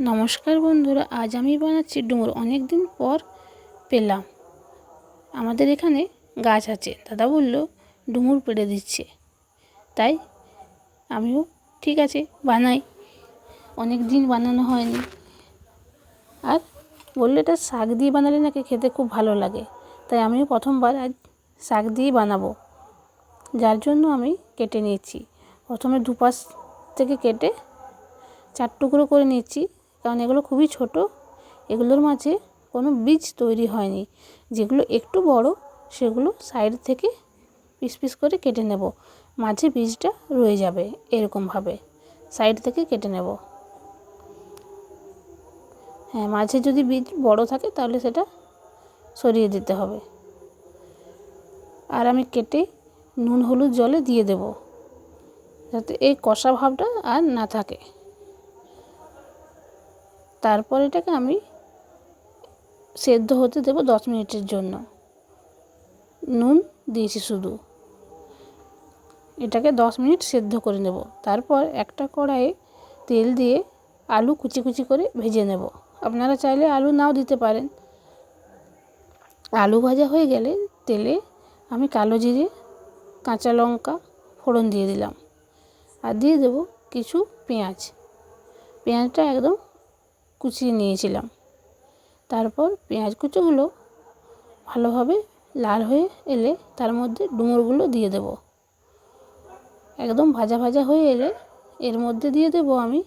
নমস্কার বন্ধুরা, আজ আমি বানাচ্ছি ডুমুর। অনেক দিন পর পেলাম। আমাদের এখানে গাছ আছে। দাদা বলল, ডুমুর পেড়ে দিচ্ছে। তাই আমিও ঠিক আছে, বানাই। অনেক দিন বানানো হয়নি। আর বলল, এটা শাক দিয়ে বানালে নাকি খেতে খুব ভালো লাগে। তাই আমিও প্রথমবার আজ শাক দিয়েই বানাবো। যার জন্য আমি কেটে নিয়েছি। প্রথমে দুপাশ থেকে কেটে চার টুকরো করে নিচ্ছি কারণ এগুলো খুবই ছোট। এগুলোর মাঝে কোনো বীজ তৈরি হয়নি। যেগুলো একটু বড়, সেগুলো সাইড থেকে পিস পিস করে কেটে নেব। মাঝে বীজটা রয়ে যাবে এরকমভাবে। সাইড থেকে কেটে নেব। হ্যাঁ মাঝে যদি বীজ বড় থাকে তাহলে সেটা সরিয়ে দিতে হবে। আর আমি কেটে নুন, হলুদ, জলে দিয়ে দেব। যাতে এই কষা ভাবটা আর না থাকে। তারপর এটাকে আমি সেদ্ধ হতে দেবো দশ মিনিটের জন্য। নুন দিয়েছি শুধু। এটাকে দশ মিনিট সেদ্ধ করে নেব। তারপর একটা কড়াইয়ে তেল দিয়ে আলু কুচি কুচি করে ভেজে নেব। আপনারা চাইলে আলু নাও দিতে পারেন। আলু ভাজা হয়ে গেলে তেলে আমি কালো জিরে, কাঁচা লঙ্কা, ফোড়ন দিয়ে দিলাম। আর দিয়ে দেবো কিছু পেঁয়াজ। পেঁয়াজটা একদম কুচিয়ে নিয়েছিলাম। তারপর পেঁয়াজ কুচোগুলো ভালোভাবে লাল হয়ে এলে তার মধ্যে ডুমুরগুলো দিয়ে দেব। একদম ভাজা ভাজা হয়ে এলে এর মধ্যে দিয়ে দেব আমি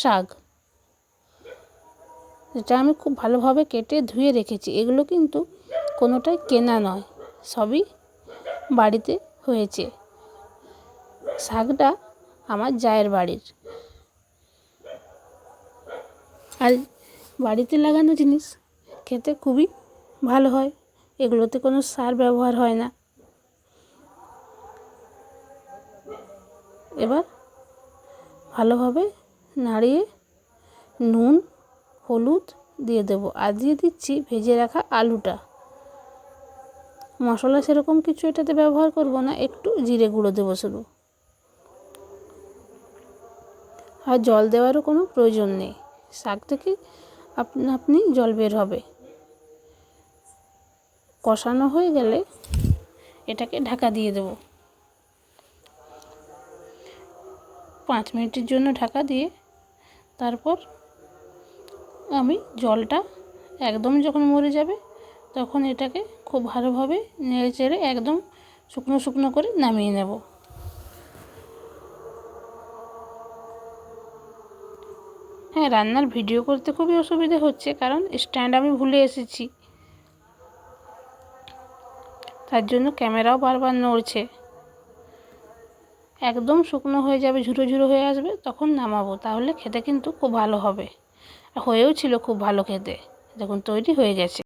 শাক। যেটা আমি খুব ভালোভাবে কেটে ধুয়ে রেখেছি। এগুলো কিন্তু কোনোটাই কেনা নয়, সবই বাড়িতে হয়েছে। শাকটা আমার জায়ের বাড়ির। আর বাড়িতে লাগানো জিনিস খেতে খুবই ভালো হয়। এগুলোতে কোনো সার ব্যবহার হয় না। এবার ভালোভাবে নাড়িয়ে নুন, হলুদ দিয়ে দেবো আর দিয়ে দিচ্ছি ভেজে রাখা আলুটা। মশলা সেরকম কিছু এটাতে ব্যবহার করব না, একটু জিরে গুঁড়ো দেবো শুধু। আর জল দেওয়ারও কোনো প্রয়োজন নেই। শাক থেকে আপনা, আপনি জল বের হবে। কষানো হয়ে গেলে এটাকে ঢাকা দিয়ে দেব। পাঁচ মিনিটের জন্য ঢাকা দিয়ে তারপর আমি জলটা একদম যখন মরে যাবে তখন এটাকে খুব ভালোভাবে নেড়ে চেড়ে একদম শুকনো শুকনো করে নামিয়ে নেব। হ্যাঁ রান্নার ভিডিও করতে খুবই অসুবিধে হচ্ছে, কারণ স্ট্যান্ড আমি ভুলে এসেছি। তার জন্য ক্যামেরাও বারবার নড়ছে। একদম শুকনো হয়ে যাবে, ঝুরো ঝুরো হয়ে আসবে, তখন নামাবো, তাহলে খেতে কিন্তু খুব ভালো হবে। হয়েও ছিল খুব ভালো খেতে। দেখুন, তৈরি হয়ে গেছে।